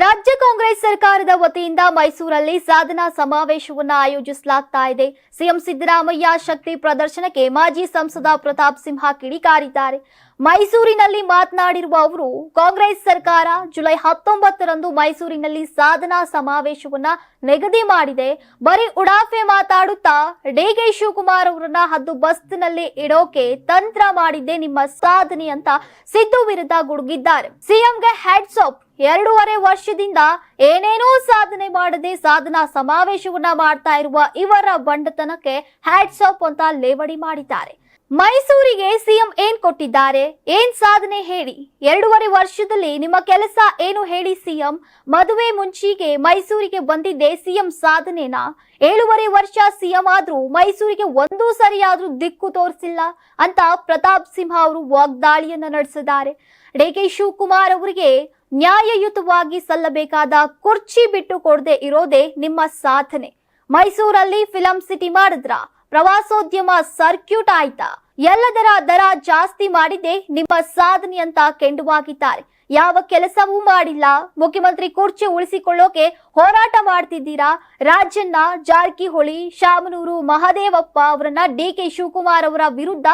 ರಾಜ್ಯ ಕಾಂಗ್ರೆಸ್ ಸರ್ಕಾರದ ವತಿಯಿಂದ ಮೈಸೂರಲ್ಲಿ ಸಾಧನಾ ಸಮಾವೇಶವನ್ನು ಆಯೋಜಿಸಲಾಗ್ತಾ ಇದೆ. ಸಿಎಂ ಸಿದ್ದರಾಮಯ್ಯ ಶಕ್ತಿ ಪ್ರದರ್ಶನಕ್ಕೆ ಮಾಜಿ ಸಂಸದ ಪ್ರತಾಪ್ ಸಿಂಹ ಕಿಡಿಕಾರಿದ್ದಾರೆ. ಮೈಸೂರಿನಲ್ಲಿ ಮಾತನಾಡಿರುವ ಅವರು, ಕಾಂಗ್ರೆಸ್ ಸರ್ಕಾರ ಜುಲೈ ಹತ್ತೊಂಬತ್ತರಂದು ಮೈಸೂರಿನಲ್ಲಿ ಸಾಧನಾ ಸಮಾವೇಶವನ್ನ ನಿಗದಿ ಮಾಡಿದೆ. ಬರೀ ಉಡಾಫೆ ಮಾತಾಡುತ್ತಾ ಡಿಕೆ ಶಿವಕುಮಾರ್ ಅವರನ್ನ ಹದ್ದು ಬಸ್ನಲ್ಲಿ ಇಡೋಕೆ ತಂತ್ರ ಮಾಡಿದ್ದೆ ನಿಮ್ಮ ಸಾಧನೆ ಅಂತ ಸಿದ್ದು ವಿರುದ್ಧ ಗುಡುಗಿದ್ದಾರೆ. ಸಿಎಂಗೆ ಹ್ಯಾಟ್ಸ್ ಆಫ್ ಎರಡೂವರೆ ವರ್ಷದಿಂದ ಏನೇನೂ ಸಾಧನೆ ಮಾಡದೆ ಸಾಧನಾ ಸಮಾವೇಶವನ್ನ ಮಾಡ್ತಾ ಇರುವ ಇವರ ಬಂಡತನಕ್ಕೆ ಹ್ಯಾಟ್ಸ್ ಆಫ್ ಅಂತ ಲೇವಡಿ ಮಾಡಿದ್ದಾರೆ. ಮೈಸೂರಿಗೆ ಸಿಎಂ ಏನ್ ಕೊಟ್ಟಿದ್ದಾರೆ? ಏನ್ ಸಾಧನೆ ಹೇಳಿ? ಎರಡೂವರೆ ವರ್ಷದಲ್ಲಿ ನಿಮ್ಮ ಕೆಲಸ ಏನು ಹೇಳಿ ಸಿಎಂ? ಮದುವೆ ಮುಂಚಿಗೆ ಮೈಸೂರಿಗೆ ಬಂದಿದ್ದೆ ಸಿಎಂ ಸಾಧನೆನಾ? ಏಳುವರೆ ವರ್ಷ ಸಿಎಂ ಆದ್ರೂ ಮೈಸೂರಿಗೆ ಒಂದು ಸರಿಯಾದ್ರೂ ದಿಕ್ಕು ತೋರಿಸಿಲ್ಲ ಅಂತ ಪ್ರತಾಪ್ ಸಿಂಹ ಅವರು ವಾಗ್ದಾಳಿಯನ್ನ ನಡೆಸಿದ್ದಾರೆ. ಡಿಕೆ ಶಿವಕುಮಾರ್ ಅವರಿಗೆ ನ್ಯಾಯಯುತವಾಗಿ ಸಲ್ಲಬೇಕಾದ ಕುರ್ಚಿ ಬಿಟ್ಟು ಕೊಡದೆ ಇರೋದೇ ನಿಮ್ಮ ಸಾಧನೆ. ಮೈಸೂರಲ್ಲಿ ಫಿಲಂ ಸಿಟಿ ಮಾಡಿದ್ರ? ಪ್ರವಾಸೋದ್ಯಮ ಸರ್ಕ್ಯೂಟ್ ಆಯ್ತಾ? ಎಲ್ಲದರ ದರ ಜಾಸ್ತಿ ಮಾಡಿದೆ ನಿಮ್ಮ ಸಾಧನೆ ಅಂತ ಕೆಂಡುವಾಗಿದ್ದಾರೆ. ಯಾವ ಕೆಲಸವೂ ಮಾಡಿಲ್ಲ. ಮುಖ್ಯಮಂತ್ರಿ ಕುರ್ಚಿ ಉಳಿಸಿಕೊಳ್ಳೋಕೆ ಹೋರಾಟ ಮಾಡ್ತಿದ್ದೀರಾ? ರಾಜಣ್ಣ ಜಾರಕಿಹೊಳಿ, ಶಾಮನೂರು, ಮಹದೇವಪ್ಪ ಅವರನ್ನ ಡಿಕೆ ಶಿವಕುಮಾರ್ ಅವರ ವಿರುದ್ಧ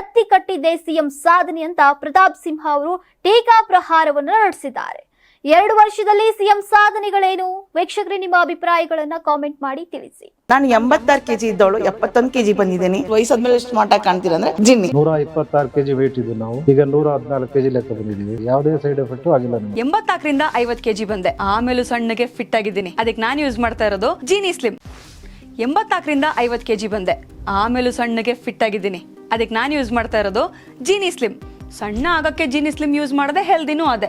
ಎತ್ತಿ ಕಟ್ಟಿದ್ದೆ ಸಿಎಂ ಸಾಧನೆ ಅಂತ ಪ್ರತಾಪ್ ಸಿಂಹ ಅವರು ಟೀಕಾ ಪ್ರಹಾರವನ್ನು ನಡೆಸಿದ್ದಾರೆ. ಎರಡು ವರ್ಷದಲ್ಲಿ ಸಿಎಂ ಸಾಧನೆಗಳೇನು? ವೀಕ್ಷಕರೇ ನಿಮ್ಮ ಅಭಿಪ್ರಾಯಗಳನ್ನ ಕಾಮೆಂಟ್ ಮಾಡಿ ತಿಳಿಸಿ. ನಾನು ಎಂಬತ್ತಾರು ಕೆಜಿ ಇದ್ದವಳು ಎಪ್ಪತ್ತೊಂದು ಕೆಜಿ ಬಂದಿದ್ದೀನಿ. ವಯಸ್ಸಾದ್ಮೇಲೆ ಸ್ಮಾರ್ಟ್ ಆಗಿ ಕಾಣ್ತೀರ ಅಂದ್ರೆ ಜಿನ್ನಿ. ನೂರ ಇಪ್ಪತ್ತಾರು ಕೆಜಿ ವೇಟ್ ಇದ್ದು ನಾವು. ಈಗ ನೂರ ಹದಿನಾಲ್ಕು ಕೆಜಿ ಲೆಕ್ಕ ಬಂದಿದ್ದೀವಿ. ಯಾವುದೇ ಸೈಡ್ ಎಫೆಕ್ಟ್ ಆಗಿಲ್ಲ ನಮಗೆ. ಎಂಬತ್ನಾಲ್ಕರಿಂದ ಐವತ್ ಕೆಜಿ ಬಂದೆ. ಆಮೇಲೂ ಸಣ್ಣಗೆ ಫಿಟ್ ಆಗಿದ್ದೀನಿ. ಅದಕ್ಕೆ ನಾನು ಯೂಸ್ ಮಾಡ್ತಾ ಇರೋದು ಜೀನಿ ಸ್ಲಿಮ್ ಎಂಬತ್ನಾಲ್ಕರಿಂದ ಐವತ್ ಕೆಜಿ ಬಂದೆ. ಆಮೇಲೂ ಸಣ್ಣಗೆ ಫಿಟ್ ಆಗಿದ್ದೀನಿ. ಅದಕ್ಕೆ ನಾನು ಯೂಸ್ ಮಾಡ್ತಾ ಇರೋದು ಜೀನಿ ಸ್ಲಿಮ್ ಸಣ್ಣ ಆಗಕ್ಕೆ ಜೀನಿ ಸ್ಲಿಮ್ ಯೂಸ್ ಮಾಡದೆ ಹೆಲ್ದಿನೂ ಅದೇ.